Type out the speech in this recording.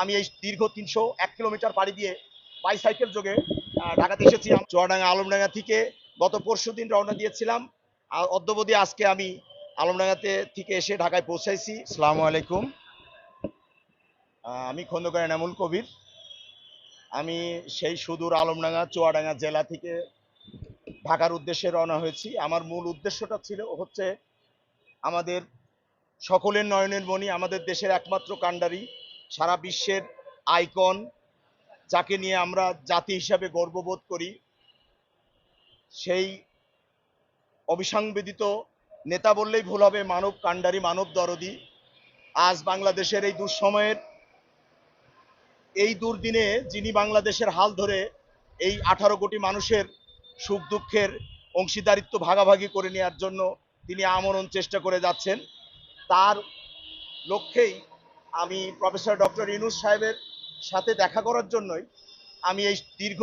আমি এই দীর্ঘ তিনশো এক কিলোমিটার পাড়ি দিয়ে বাইসাইকেল যোগে ঢাকাতে এসেছি। চুয়াডাঙ্গা আলমডাঙ্গা থেকে গত পরশু দিন রওনা দিয়েছিলাম। আর অদ্যবধি আজকে আমি আলমডাঙ্গাতে থেকে এসে ঢাকায় পৌঁছাইছি। আসসালামু আলাইকুম। আমি খন্দকার এনামুল কবির। আমি সেই সুদূর আলমডাঙ্গা, চুয়াডাঙ্গা জেলা থেকে ঢাকার উদ্দেশ্যে রওনা হয়েছি। আমার মূল উদ্দেশ্যটা ছিল হচ্ছে আমাদের সকলের নয়নের মণি, আমাদের দেশের একমাত্র কাণ্ডারি সারা বিশ্বের আইকন যাকে নিয়ে আমরা জাতি হিসাবে গর্ববোধ করি, সেই অবিসংবেদিত নেতা বললেই ভুল হবে, মানব কাণ্ডারি, মানব দরদি। আজ বাংলাদেশের এই দুঃসময়ের, এই দুর্দিনে যিনি বাংলাদেশের হাল ধরে এই আঠারো কোটি মানুষের সুখ দুঃখের অংশীদারিত্ব ভাগাভাগি করে নেওয়ার জন্য তিনি আমরণ চেষ্টা করে যাচ্ছেন, তার লক্ষ্যেই আমি প্রফেসর ডক্টর ইনুস সাহেবের সাথে দেখা করার জন্যই আমি এই দীর্ঘ